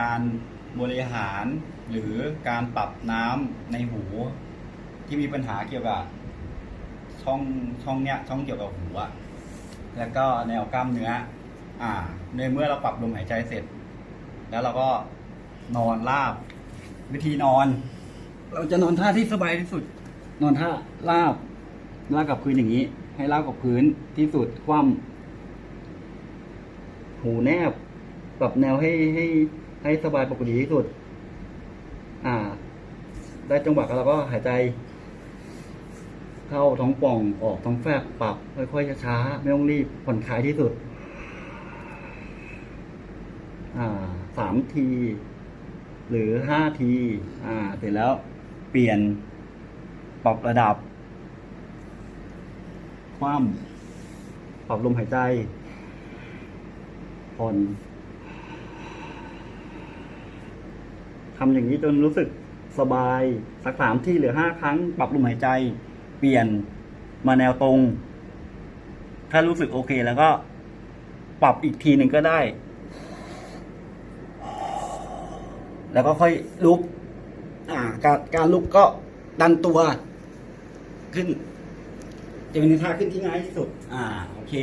การบริหารหรือการปรับน้ำในหู ที่มีปัญหาเกี่ยวกับช่องช่องเนี้ยช่องเกี่ยวกับหูอะแล้วก็แนวกล้ามเนื้อ อ่า ในเมื่อเราปรับลมหายใจเสร็จ แล้วเราก็นอนราบ วิธีนอน เราจะนอนท่าที่สบายที่สุด นอนท่าราบราบกับพื้นอย่างนี้ ให้ราบกับพื้นที่สุดคว่ำหูแนบ ปรับแนวให้ให้ให้สบายปกติที่สุด อ่า ได้จังหวะแล้วเราก็หายใจ เข้าท้องป่องออกท้องแฟบปรับ ค่อยๆช้าๆไม่ต้องรีบผ่อนคลายที่สุด อ่าสามที หรือห้าที อ่า เสร็จแล้วเปลี่ยน ปรับระดับ คว่ำปรับลมหายใจผ่อน ทำอย่างนี้จนรู้สึกสบาย สักสามที่หรือห้าครั้ง ปรับลมหายใจ เปลี่ยนมาแนวตรง ถ้ารู้สึกโอเคแล้วก็ ปรับอีกทีหนึ่งก็ได้ แล้วก็ค่อยลุก อ่า การการลุกก็ดันตัวขึ้น จะเป็นท่าขึ้นที่ง่ายที่สุด อ่า โอเค